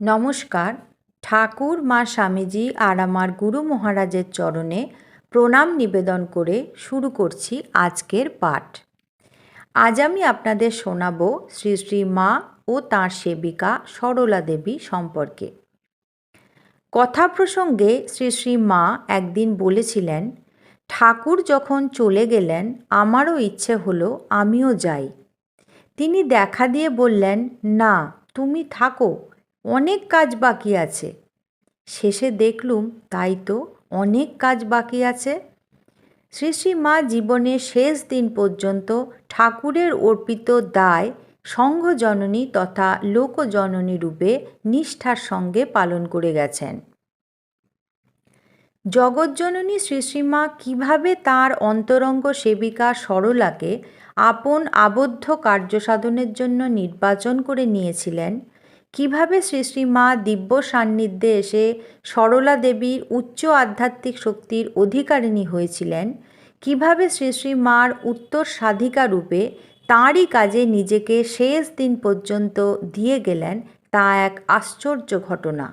নমস্কার। ঠাকুর, মা স্বামীজি আর আমার গুরু মহারাজের চরণে প্রণাম নিবেদন করে শুরু করছি আজকের পাঠ। আজ আমি আপনাদের শোনাব শ্রী শ্রী মা ও তাঁর সেবিকা সরলা দেবী সম্পর্কে। কথা প্রসঙ্গে শ্রী শ্রী মা একদিন বলেছিলেন, ঠাকুর যখন চলে গেলেন, আমারও ইচ্ছে হলো আমিও যাই। তিনি দেখা দিয়ে বললেন, না, তুমি থাকো। অনেক কাজ বাকি আছে। শেষে দেখলুম তাই তো অনেক কাজ বাকি আছে। শ্রী শ্রী মা জীবনের শেষ দিন পর্যন্ত ঠাকুরের অর্পিত দায় সংঘজননী তথা লোকজননী রূপে নিষ্ঠার সঙ্গে পালন করে গেছেন। জগজ্জননী শ্রী শ্রীমা কীভাবে তাঁর অন্তরঙ্গ সেবিকা সরলাকে আপন আবদ্ধ কার্যসাধনের জন্য নির্বাচন করে নিয়েছিলেন কীভাবে শ্রী শ্রী মা দিব্য সান্নিধ্যে এসে সরলা দেবীর উচ্চ আধ্যাত্মিক শক্তির অধিকারিণী হয়েছিলেন? কীভাবে শ্রী শ্রী মার উত্তর সাধিকা রূপে তাঁরই কাজে নিজেকে শেষ দিন পর্যন্ত দিয়ে গেলেন তা এক আশ্চর্য ঘটনা।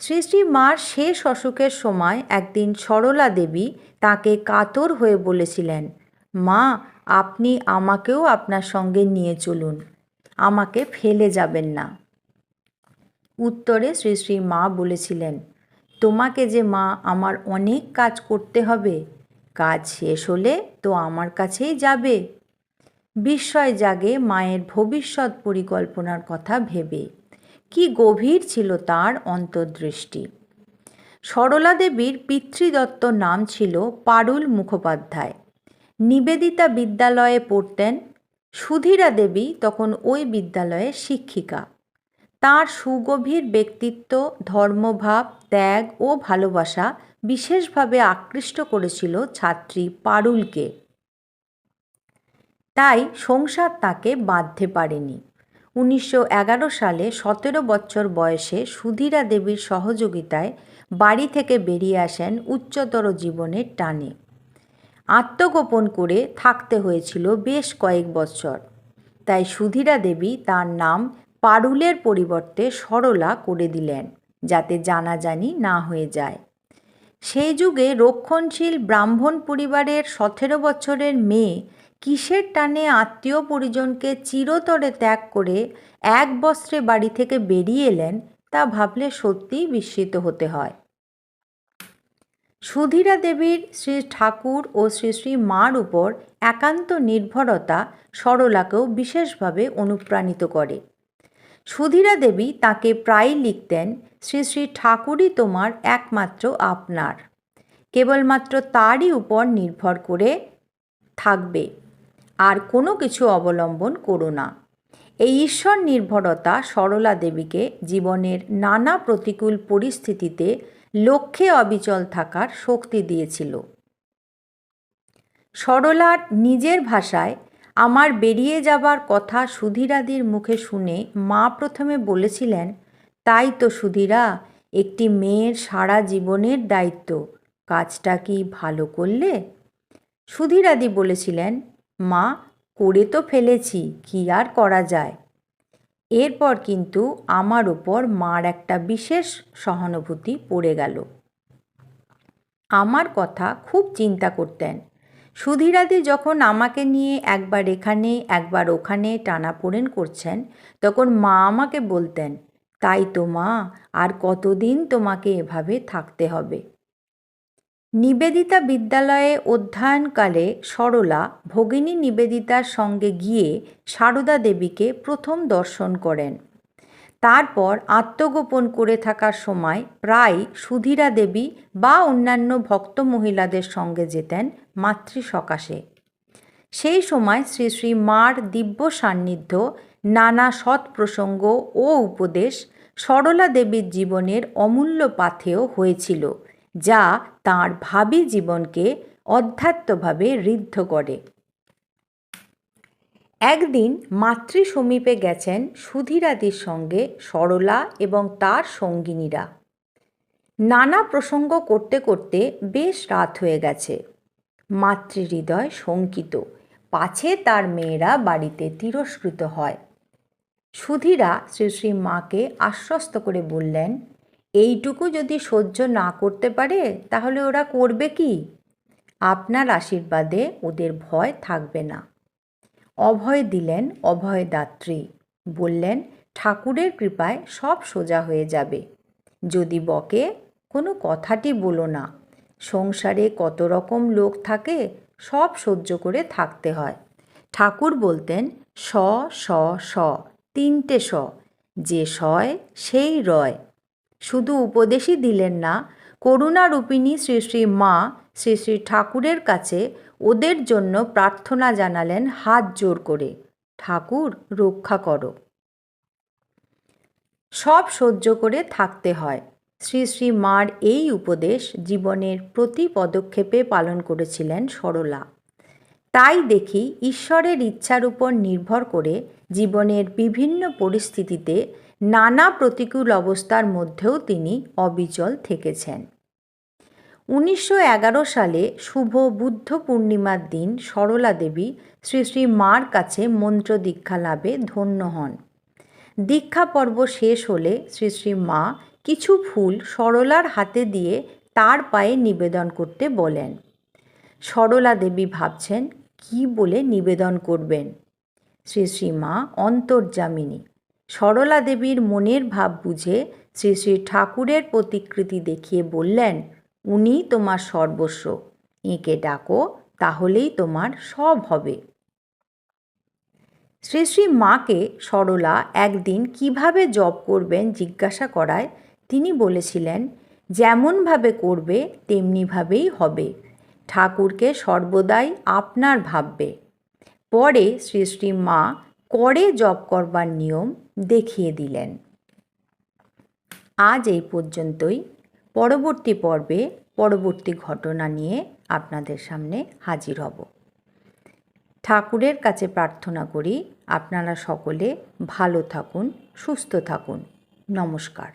শ্রী শ্রী মার শেষ অসুখের সময় একদিন সরলা দেবী তাকে কাতর হয়ে বলেছিলেন, মা, আপনি আমাকেও আপনার সঙ্গে নিয়ে চলুন। আমাকে ফেলে যাবেন না। উত্তরে শ্রী শ্রী মা বলেছিলেন, তোমাকে যে মা, আমার অনেক কাজ করতে হবে। কাজ শেষ হলে তো আমার কাছেই যাবে। বিস্ময় জাগে মায়ের ভবিষ্যৎ পরিকল্পনার কথা ভেবে। কি গভীর ছিল তার অন্তর্দৃষ্টি। সরলা দেবীর পিতৃদত্ত নাম ছিল পারুল মুখোপাধ্যায়। নিবেদিতা বিদ্যালয়ে পড়তেন সুধীরা দেবী তখন ওই বিদ্যালয়ের শিক্ষিকা। তার সুগভীর ব্যক্তিত্ব, ধর্মভাব, ত্যাগ ও ভালোবাসা বিশেষভাবে আকৃষ্ট করেছিল ছাত্রী পারুলকে। তাই সংসার তাকে বাঁধতে পারেনি। উনিশশো এগারো সালে সতেরো বছর বয়সে সুধীরা দেবীর সহযোগিতায় বাড়ি থেকে বেরিয়ে আসেন উচ্চতর জীবনের টানে। আত্মগোপন করে থাকতে হয়েছিল বেশ কয়েক বছর। তাই সুধীরা দেবী তার নাম পারুলের পরিবর্তে সরলা করে দিলেন, যাতে জানাজানি না হয়ে যায়। সেই যুগে রক্ষণশীল ব্রাহ্মণ পরিবারের সতেরো বছরের মেয়ে কিসের টানে আত্মীয় পরিজনকে চিরতরে ত্যাগ করে এক বস্ত্রে বাড়ি থেকে বেরিয়ে এলেন, তা ভাবলে সত্যিই বিস্মিত হতে হয়। সুধীরা দেবীর শ্রী ঠাকুর ও শ্রী শ্রী মার উপর একান্ত নির্ভরতা সরলাকেও বিশেষভাবে অনুপ্রাণিত করে। সুধীরা দেবী তাকে প্রায়ই লিখতেন, শ্রী শ্রী ঠাকুরই তোমার একমাত্র আপনার। কেবলমাত্র তারই উপর নির্ভর করে থাকবে। আর কোনো কিছু অবলম্বন করো না। এই ঈশ্বর নির্ভরতা সরলা দেবীকে জীবনের নানা প্রতিকূল পরিস্থিতিতে লক্ষ্যে অবিচল থাকার শক্তি দিয়েছিল। সরলার নিজের ভাষায় আমার বেরিয়ে যাবার কথা সুধীরাদির মুখে শুনে মা প্রথমে বলেছিলেন, তাই তো সুধীরা, একটি মেয়ের সারা জীবনের দায়িত্ব, কাজটা কি ভালো করলে? সুধীরাদি বলেছিলেন, মা, করে তো ফেলেছি, কি আর করা যায়? এরপর কিন্তু আমার ওপর মার একটা বিশেষ সহানুভূতি পড়ে গেল। আমার কথা খুব চিন্তা করতেন। সুধীরাদি যখন আমাকে নিয়ে একবার এখানে, একবার ওখানে টানাপোড়েন করছেন, তখন মা আমাকে বলতেন, তাই তো মা, আর কতদিন তোমাকে এভাবে থাকতে হবে? নিবেদিতা বিদ্যালয়ে অধ্যয়নকালে সরলা ভগিনী নিবেদিতার সঙ্গে গিয়ে সারদা দেবীকে প্রথম দর্শন করেন। তারপর আত্মগোপন করে থাকার সময় প্রায় সুধীরা দেবী বা অন্যান্য ভক্ত মহিলাদের সঙ্গে যেতেন মাতৃ সকাশে। সেই সময় শ্রী শ্রী মার দিব্য সান্নিধ্য, নানা সৎ প্রসঙ্গ ও উপদেশ সরলা দেবীর জীবনের অমূল্য পাথেয় হয়েছিল। যা তাঁর ভাবি জীবনকে অধ্যাত্মভাবে ঋদ্ধ করে। একদিন মাতৃ সমীপে গেছেন সুধীরাদির সঙ্গে সরলা এবং তার সঙ্গিনীরা। নানা প্রসঙ্গ করতে করতে বেশ রাত হয়ে গেছে। মাতৃহৃদয় শঙ্কিত। পাছে তার মেয়েরা বাড়িতে তিরস্কৃত হয়। সুধীরা শ্রী শ্রী মাকে আশ্বস্ত করে বললেন এইটুকু যদি সহ্য না করতে পারে, তাহলে ওরা করবে কি? আপনার আশীর্বাদে ওদের ভয় থাকবে না। অভয় দিলেন অভয়দাত্রী, বললেন, ঠাকুরের কৃপায় সব সোজা হয়ে যাবে। যদি বকে, কোনো কথাটি বলো না। সংসারে কত রকম লোক থাকে, সব সহ্য করে থাকতে হয়। ঠাকুর বলতেন স স স তিনটে স যে সয় সেই রয়। শুধু উপদেশই দিলেন না, করুণারূপিণী শ্রী শ্রী মা শ্রী শ্রী ঠাকুরের কাছে ওদের জন্য প্রার্থনা জানালেন হাত জোর করে, ঠাকুর, রক্ষা করো। সব সহ্য করে থাকতে হয়। শ্রী শ্রী মার এই উপদেশ জীবনের প্রতি পদক্ষেপে পালন করেছিলেন সরলা। তাই দেখি ঈশ্বরের ইচ্ছার উপর নির্ভর করে জীবনের বিভিন্ন পরিস্থিতিতে নানা প্রতিকূল অবস্থার মধ্যেও তিনি অবিচল থেকেছেন। উনিশশো এগারো সালে শুভ বুদ্ধ পূর্ণিমার দিন সরলা দেবী শ্রী শ্রী মার কাছে মন্ত্র দীক্ষা লাভে ধন্য হন। দীক্ষা পর্ব শেষ হলে শ্রী শ্রী মা কিছু ফুল সরলার হাতে দিয়ে তার পায়ে নিবেদন করতে বলেন। সরলা দেবী ভাবছেন, কি বলে নিবেদন করবেন? শ্রী শ্রী মা অন্তর্যামিনী সরলা দেবীর মনের ভাব বুঝে শ্রী শ্রী ঠাকুরের প্রতিকৃতি দেখিয়ে বললেন, উনি তোমার সর্বস্ব। এঁকে ডাকো, তাহলেই তোমার সব হবে। শ্রী শ্রী মাকে সরলা একদিন কীভাবে জপ করবেন জিজ্ঞাসা করায় তিনি বলেছিলেন, যেমনভাবে করবে, তেমনিভাবেই হবে। ঠাকুরকে সর্বদাই আপনার ভাববে। পরে শ্রী শ্রী মা করে জপ করবার নিয়ম দেখিয়ে দিলেন। আজ এই পর্যন্তই। পরবর্তী পর্বে পরবর্তী ঘটনা নিয়ে আপনাদের সামনে হাজির হব। ঠাকুরের কাছে প্রার্থনা করি, আপনারা সকলে ভালো থাকুন, সুস্থ থাকুন। নমস্কার।